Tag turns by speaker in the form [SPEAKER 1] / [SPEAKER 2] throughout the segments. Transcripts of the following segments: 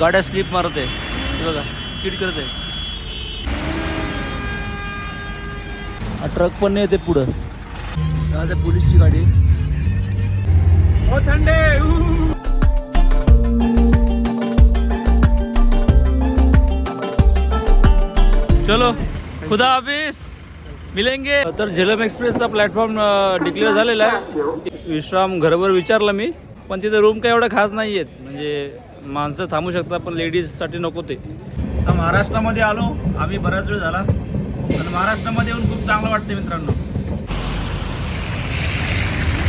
[SPEAKER 1] गाड्या स्लिप मारत आहे. बघा स्पीड करत आहे. हा ट्रक पण नाही येते पुढं. आज पोलीसची गाडी
[SPEAKER 2] थंडे!
[SPEAKER 1] चलो खुदा हाफिज. मिलेंगे. तर झेलम एक्सप्रेसचा प्लॅटफॉर्म डिक्लेअर झालेला आहे. विश्राम घरभर विचारलं मी पण तिथे रूम काही एवढ्या खास नाही आहेत म्हणजे माणसं थांबू शकतात पण लेडीजसाठी नको ते. तर महाराष्ट्रामध्ये आलो आम्ही बराच वेळ झाला. आणि महाराष्ट्रामध्ये येऊन खूप चांगलं वाटतं मित्रांनो.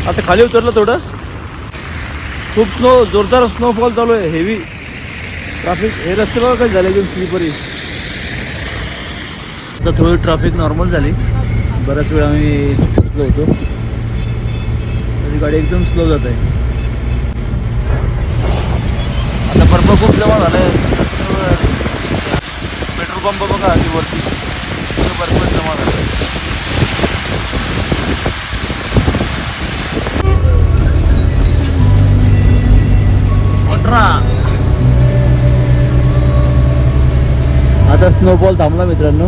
[SPEAKER 1] आता खाली उतरलं थोडं. खूप स्नो जोरदार स्नोफॉल चालू आहे हेवी ट्रॅफिक हे रस्ते बघा काही झाले एकदम स्लीपरी आता थोडी ट्रॅफिक नॉर्मल झाली. बराच वेळ आम्ही स्लो होतो. गाडी एकदम स्लो जात आहे. आता बर्फ खूप जमा झाला आहे पेट्रोल पंप बघा आधी वरती बर्फ जमा झाला आता स्नोफॉल थांबला मित्रांनो.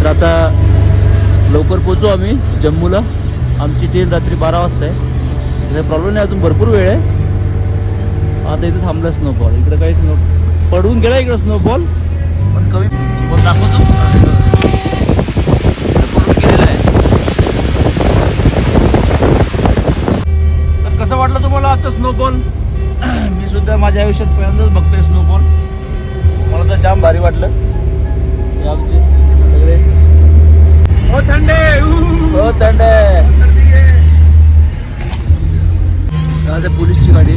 [SPEAKER 1] तर आता लवकर पोचू आम्ही जम्मूला. आमची ट्रेन रात्री बारा वाजता आहे त्याचा प्रॉब्लेम नाही अजून भरपूर वेळ आहे. आता इथे थांबला स्नोफॉल इकडे काही स्नो पडून गेला इकडे स्नोफॉल पण कमी पण दाखवतो. पडून गेलेला आहे. तर कसं वाटलं तुम्हाला आजचं स्नोफॉल मी सुद्धा माझ्या आयुष्यात पहिल्यांदाच बघतोय स्नोफॉल मला तर जाम भारी वाटलं. आमचे सगळे
[SPEAKER 2] हो थंडे!
[SPEAKER 1] हो थंड! आज पोलीसची गाडी.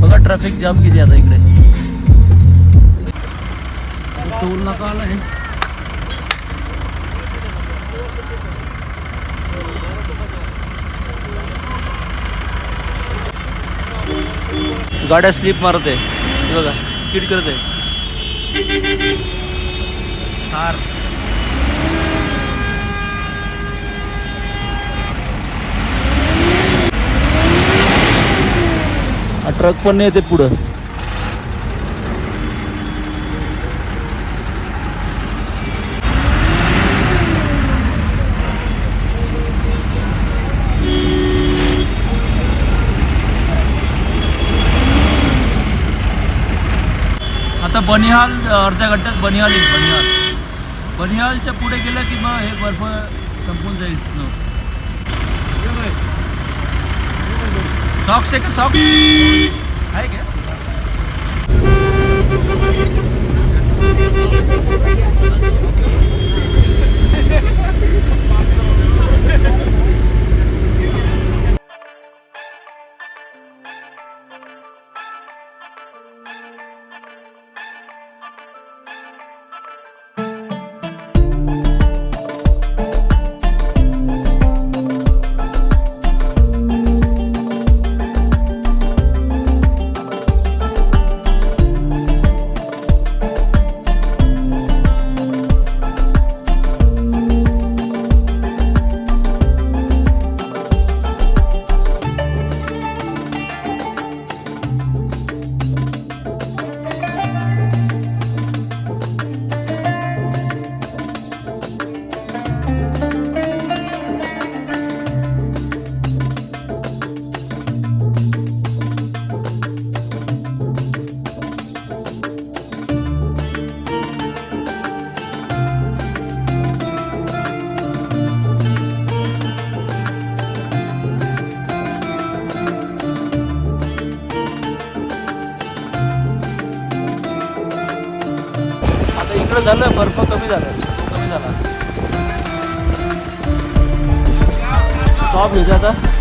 [SPEAKER 1] बघा ट्रॅफिक जाम किती आता इकडे. टोल नका आला आहे गाड्या स्लिप मारत. आहे बघा स्पीड करत. आहे कार ट्रक पण नाही येते पुढं. आता बनिहाल अर्ध्या घंट्यात बनिहाल येईल बनिहाल. बनिहालच्या पुढे गेलं की मग हे बर्फ संपून जाईल स्नो सॉक्स आहे का सॉक्स आहे का? झालं बर्फ कमी झालं. कमी झाला. स्टॉप घ्यायचा आता.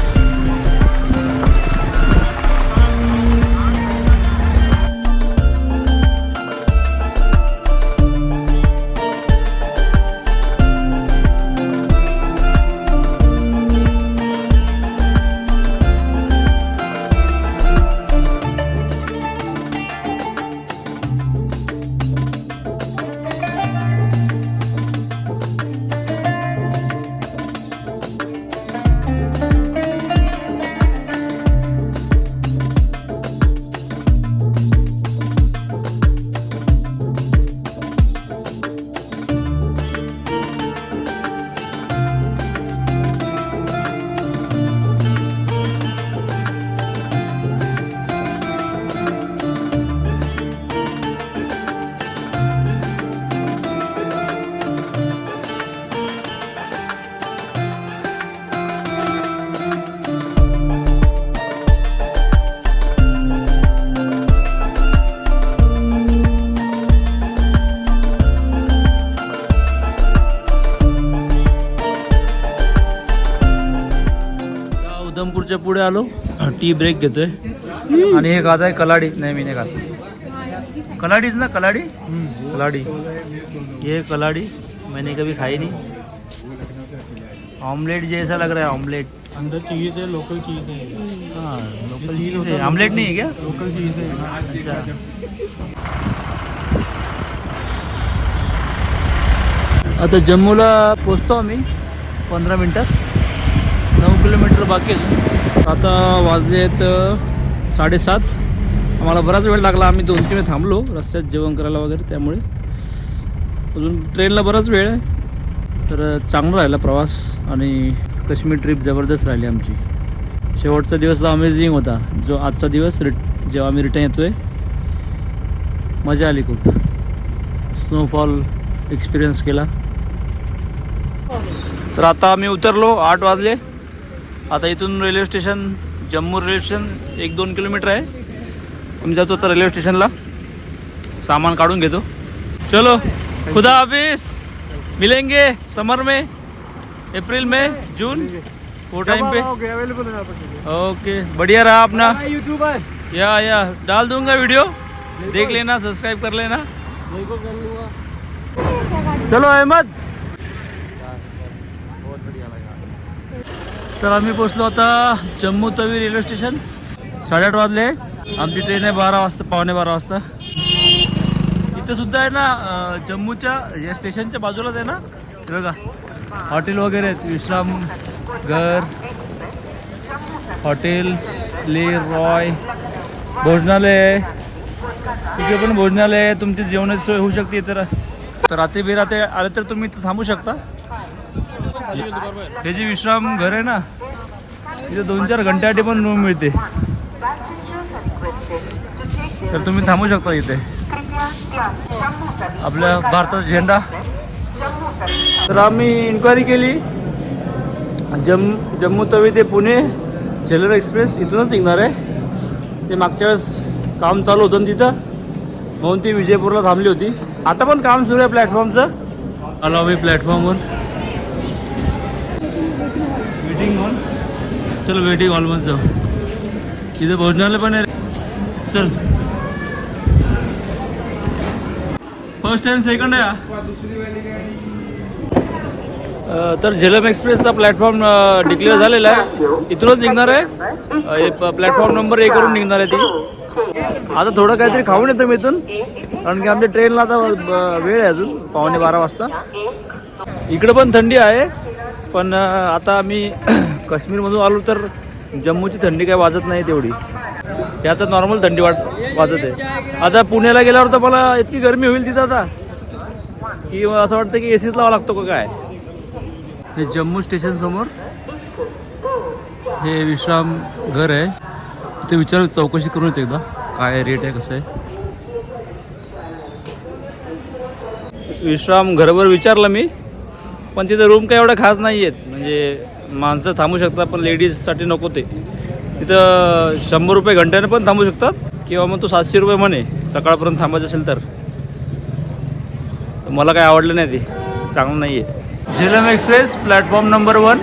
[SPEAKER 1] सोलापूरच्या पुढे आलो टी ब्रेक घेतोय. आणि हे खात आहे कलाडी. नाही मी नाही खात कलाडीच ना कलाडी? कलाडी. ये कलाडी मैंने कभी खाई नहीं. ऑमलेट जैसा लग रहा है ऑमलेट
[SPEAKER 2] अंदर चीज है लोकल चीज है.
[SPEAKER 1] हाँ लोकल चीज है. ऑमलेट नहीं है क्या?
[SPEAKER 2] लोकल चीज है.
[SPEAKER 1] अच्छा। आता जम्मूला पोचतो आम्ही पंधरा मिनटात. किलोमीटर बाकी आता वाजले आहेत साडेसात. आम्हाला बराच वेळ लागला आम्ही दोन तीन वेळ थांबलो रस्त्यात जेवण करायला वगैरे त्यामुळे. अजून ट्रेनला बराच वेळ आहे. तर चांगला राहिला प्रवास आणि काश्मीर ट्रिप जबरदस्त राहिली आमची. शेवटचा दिवस अमेझिंग होता जो आजचा दिवस रिट जेव्हा आम्ही रिटर्न येतोय मजा आली खूप. स्नोफॉल एक्सपिरियन्स केला. तर आता आम्ही उतरलो आठ वाजले. आता इथून railway station Jammu railway station एक दोन किलोमीटर आहे. आम्ही जातो आता रेल्वे स्टेशनला सामान काढून घेतो. चलो खुदा हाफिज. मिलेंगे समर में अप्रैल में जून वो टाइम पे. ओके बढ़िया रहा अपना।
[SPEAKER 2] यूट्यूबर
[SPEAKER 1] या या डाल दूंगा वीडियो देख। लेना सब्सक्राइब कर लेना।
[SPEAKER 2] कर लूंगा।
[SPEAKER 1] चलो अहमद। तर आम्ही पोचलो आता जम्मू तवी रेल्वे स्टेशन. साडेआठ वाजले. आमची ट्रेन आहे बारा वाजता पावणे बारा वाजता. इथं सुद्धा आहे ना जम्मूच्या या स्टेशनच्या बाजूलाच आहे ना? बघा. हॉटेल वगैरे आहेत. विश्राम घर हॉटेल ले रॉय भोजनालय. आहे तिथे पण भोजनालय तुमची जेवणाची सोय होऊ शकते तर तर रात्री बिरात्री आले तर तुम्ही इथं थांबू शकता. हे विश्राम घर आहे ना. तिथे दोन चार घंट्यासाठी पण रूम मिळते. तर तुम्ही थांबू शकता इथे. आपल्या भारताचा झेंडा. तर आम्ही इन्क्वायरी केली. जम जम्मू तवी ते पुणे झेलर एक्सप्रेस इथूनच निघणार आहे. ते मागच्या वेळेस काम चालू होतं ना तिथं. म्हणून ती विजयपूरला थांबली होती. आता पण काम सुरू आहे प्लॅटफॉर्मचं आलो आम्ही प्लॅटफॉर्मवर वेटिंग हॉल चल वेटिंग हॉलमध्ये जाऊ तिथे भोजनालय पण आहे चल. फर्स्ट टाइम सेकंड आहे तर झेलम एक्सप्रेसचा प्लॅटफॉर्म डिक्लेअर झालेला आहे. तिथूनच निघणार आहे. प्लॅटफॉर्म नंबर एकवरून निघणार आहे ती. आता थोडं काहीतरी खाऊन येतो मी इथून. कारण की आमच्या ट्रेनला आता वेळ आहे अजून पावणे बारा वाजता. इकडं पण थंडी आहे. पण आता आम्ही काश्मीरमधून आलो तर जम्मूची थंडी काय वाजत नाही तेवढी. हे आता नॉर्मल थंडी वाट वाजत आहे. आता पुण्याला गेल्यावर तर मला इतकी गरमी होईल तिथं आता. की असं वाटतं की ए सीच लावा लागतो का काय? हे जम्मू स्टेशन समोर हे विश्राम घर आहे. ते विचार चौकशी करून येते एकदा. काय रेट आहे कसं आहे? विश्राम घरभर विचारलं मी. पण तिथं रूम काय एवढ्या खास नाही आहेत म्हणजे माणसं थांबू शकतात पण लेडीजसाठी नको ते. तिथं शंभर रुपये घंट्याने पण थांबू शकतात किंवा मग तू सातशे रुपये म्हणे सकाळपर्यंत थांबायचं असेल तर. मला काय आवडलं नाही ते. चांगलं नाही आहे Jhelum express platform number one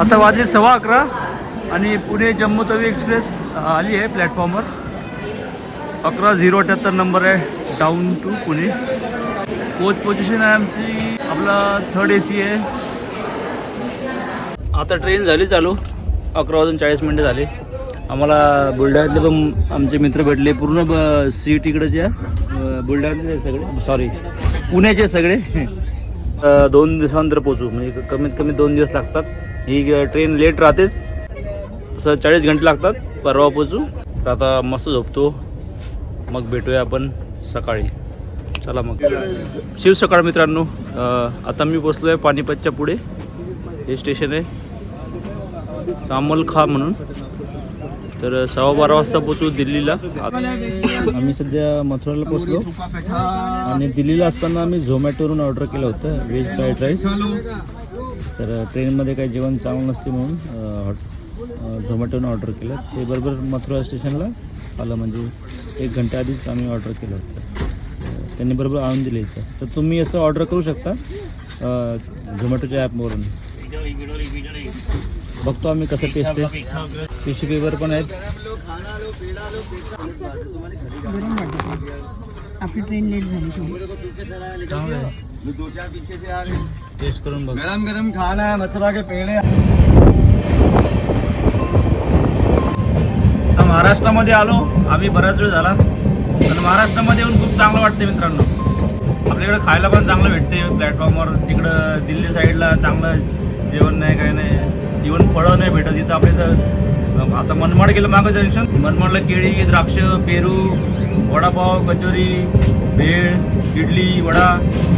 [SPEAKER 1] आता वाजले सव्वा अकरा आणि पुणे जम्मू तवी एक्सप्रेस आली आहे प्लॅटफॉर्मवर अकरा झिरो अठ्याहत्तर नंबर आहे down to Pune. Coach position आहे आमची. आपला थर्ड ए सी आहे. आता ट्रेन झाली चालू. अकरा वाजून चाळीस मिनटं झाली. आम्हाला बुलढाण्यातले पण आमचे मित्र भेटले. पूर्ण ब सीट इकडचे बुलढाण्यातले सगळे. सॉरी पुण्याचे सगळे. दोन दिवसानंतर पोचू म्हणजे कमीत कमी दोन दिवस लागतात. ही ट्रेन लेट राहतेच. तसं चाळीस घंटे लागतात. परवा पोचू तर आता मस्त झोपतो. मग भेटूया आपण सकाळी. चला मग. शिव सकाळ मित्रांनो आता मी बसलो आहे पानिपतच्या पुढे. हे स्टेशन आहे. सामल खा म्हणून. तर सव्वा बारा वाजता पोचू दिल्लीला. आम्ही सध्या मथुराला पोचलो आणि दिल्लीला असताना आम्ही झोमॅटोवरून ऑर्डर केलं होतं व्हेज फ्राईड राईस. तर ट्रेनमध्ये काही जेवण चांगलं नसते म्हणून हॉट झोमॅटोनं ऑर्डर केलं. ते बरोबर मथुरा स्टेशनला आलं. म्हणजे एक घंटा आधीच आम्ही ऑर्डर केलं होतं. त्यांनी बरोबर आणून दिले इथं. तर तुम्ही असं ऑर्डर करू शकता झोमॅटोच्या ॲपवरून बघतो आम्ही कसं टेस्ट आहे. टिश्यू पेपर पण आहेत.
[SPEAKER 3] आपली ट्रेन लेट झाली
[SPEAKER 1] टेस्ट करून बघ.
[SPEAKER 4] गरम गरम खाना है मथुरा के पेड़े।
[SPEAKER 1] महाराष्ट्रामध्ये आलो. आम्ही बराच वेळ झाला. आणि महाराष्ट्रामध्ये येऊन खूप चांगलं वाटतं मित्रांनो. आपल्याकडे खायला पण चांगलं भेटते प्लॅटफॉर्मवर तिकडं दिल्ली साईडला चांगलं जेवण नाही काय नाही. इवन फळं नाही भेटत. इथं आपल्या इथं आता मनमाड गेलं मागं जंक्शन. मनमाडला केळी द्राक्ष पेरू वडापाव कचोरी भेळ इडली वडा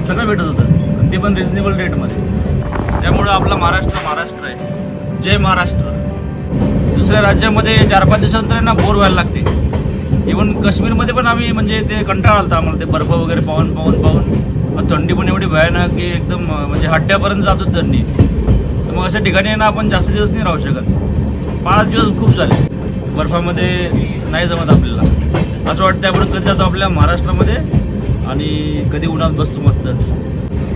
[SPEAKER 1] सगळं भेटत होतं. आणि ते पण रिजनेबल रेटमध्ये त्यामुळं आपला महाराष्ट्र महाराष्ट्र आहे. जय महाराष्ट्र. दुसऱ्या राज्यामध्ये चार पाच दिवसानंतर ना बोर व्हायला लागते. इवन काश्मीरमध्ये पण आम्ही म्हणजे ते कंटाळा आलता आम्हाला ते बर्फ वगैरे पाहून पाहून पाहून. थंडी पण एवढी भयानक की एकदम म्हणजे हड्ड्यापर्यंत जातो थंडी. तर मग अशा ठिकाणी ना आपण जास्त दिवस नाही राहू शकत. पाच दिवस खूप झाले. बर्फामध्ये नाही जमत आपल्याला. असं वाटतं आपण कधी जातो आपल्या महाराष्ट्रामध्ये आणि कधी उन्हात बसतो मस्त.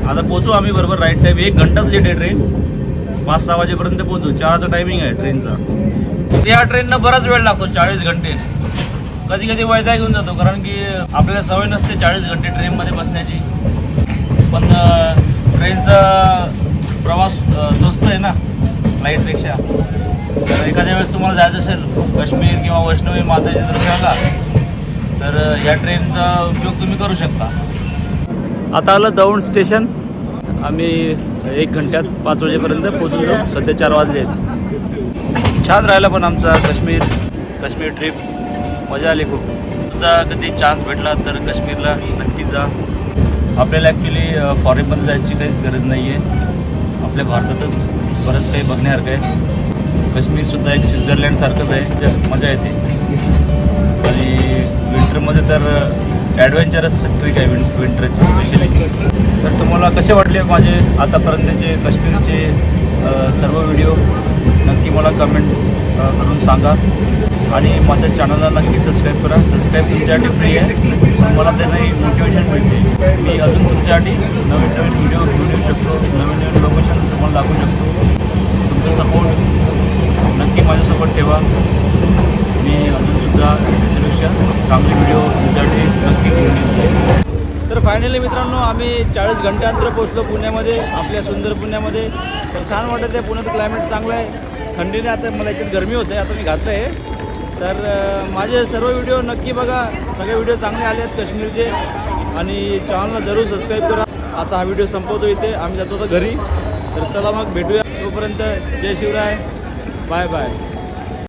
[SPEAKER 1] आता पोचू आम्ही बरोबर राईट टाईम एक घंटाच लेट आहे ट्रेन पाच सहा वाजेपर्यंत पोहोचू. चारचा टायमिंग आहे ट्रेनचा या ट्रेननं बराच वेळ लागतो चाळीस घंटे. कधी कधी वैदा घेऊन जातो कारण की आपल्याला सवय नसते चाळीस घंटे ट्रेनमध्ये बसण्याची. पण ट्रेनचा प्रवास स्वस्त आहे ना फ्लाईटपेक्षा तर एखाद्या वेळेस तुम्हाला जायचं असेल काश्मीर किंवा वैष्णवी मातेच्या दर्शनाला तर या ट्रेनचा उपयोग तुम्ही करू शकता. आता आलं दौंड स्टेशन आम्ही एक घंट्यात पाच वाजेपर्यंत पोहोचून जाऊ. सध्या चार वाजले आहेत. छान राहिला पण आमचा काश्मीर काश्मीर ट्रिप मजा आली खूप. सुद्धा कधी चान्स भेटला तर काश्मीरला नक्की जा. आपल्याला ॲक्च्युली फॉरेनमध्ये जायची काहीच गरज नाही आहे आपल्या भारतातच बरंच काही बघण्यासारखं आहे. काश्मीरसुद्धा एक स्वित्झर्लंडसारखंच आहे. ज- मजा येते. आणि विंटरमध्ये तर ॲडव्हेंचरस ट्रिक आहे विं विंटरची स्पेशली तर तुम्हाला कसे वाटले माझे आतापर्यंतचे काश्मीरचे सर्व व्हिडिओ नक्की मला कमेंट करून सांगा. आणि माझ्या चॅनलला नक्की सबस्क्राईब करा. सबस्क्राईब तुमच्यासाठी फ्री आहे. मला त्याने मोटिवेशन मिळते. मी अजून तुमच्यासाठी नवीन नवीन व्हिडिओ घेऊन येऊ शकतो. नवीन नवीन लोकेशन तुम्हाला दाखवू शकतो. तुमचा सपोर्ट नक्की माझ्यासोबत ठेवा. मी अजूनसुद्धा त्याच्यापेक्षा चांगले व्हिडिओ तुमच्यासाठी नक्की घेऊन तर फायनली मित्रांनो आम्ही चाळीस घंट्यानंतर पोचलो पुण्यामध्ये आपल्या सुंदर पुण्यामध्ये. तर छान वाटत आहे पुण्याचं क्लायमेट चांगलं आहे. थंडीने आता मला इथे गरमी होते आता मी घातलं आहे तर माझे सर्व व्हिडिओ नक्की बघा. सगळे व्हिडिओ चांगले आले आहेत काश्मीरचे. आणि चॅनलला जरूर सबस्क्राईब करा. आता हा व्हिडिओ संपवतो इथे. आम्ही जातो होतो घरी. तर चला मग भेटूया तोपर्यंत. जय शिवराय. Bye bye.